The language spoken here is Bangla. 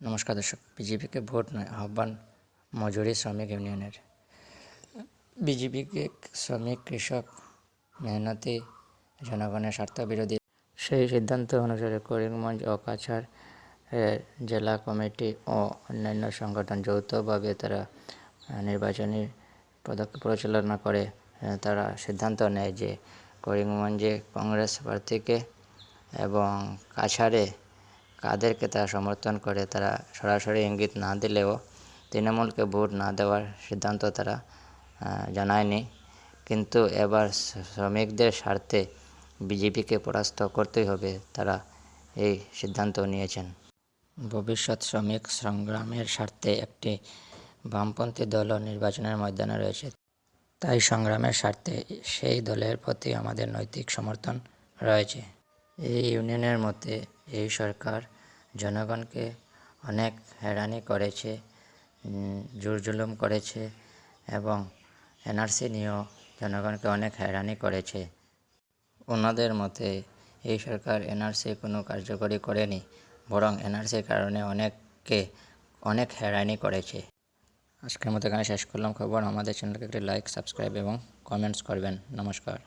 নমস্কার দর্শক, বিজেপিকে ভোট নয়, আহ্বান মজুরি শ্রমিক ইউনিয়নের। বিজেপিকে শ্রমিক, কৃষক, মেহনতি, জনগণের স্বার্থ বিরোধী সেই সিদ্ধান্ত অনুসারে করিমগঞ্জ ও কাছাড় জেলা কমিটি ও অন্যান্য সংগঠন যৌথভাবে তারা নির্বাচনী পদক্ষেপ পরিচালনা করে। তারা সিদ্ধান্ত নেয় যে করিমগঞ্জে কংগ্রেস প্রার্থীকে এবং কাছাড়ে কাদেরকে তারা সমর্থন করে, তারা সরাসরি ইঙ্গিত না দিলেও তৃণমূলকে ভোট না দেওয়ার সিদ্ধান্ত তারা জানায়নি। কিন্তু এবার শ্রমিকদের স্বার্থে বিজেপিকে পরাস্ত করতেই হবে তারা এই সিদ্ধান্ত নিয়েছেন। ভবিষ্যৎ শ্রমিক সংগ্রামের স্বার্থে একটি বামপন্থী দলও নির্বাচনের ময়দানে রয়েছে। তাই সংগ্রামের স্বার্থে সেই দলের প্রতি আমাদের নৈতিক সমর্থন রয়েছে। এই ইউনিয়নের মতে এই সরকার জনগণকে অনেক হয়রানি করেছে জুলুম করেছে এবং এনআরসি নিয়েও জনগণকে অনেক হয়রানি করেছে। ওনাদের মতে এই সরকার এনআরসি কোনো কার্যকরী করেনি, বরং এনআরসির কারণে অনেককে অনেক হয়রানি করেছে। আজকের মতো এখানে শেষ করলাম। খবর আমাদের চ্যানেলকে একটি লাইক সাবস্ক্রাইব এবং কমেন্টস করবেন। নমস্কার।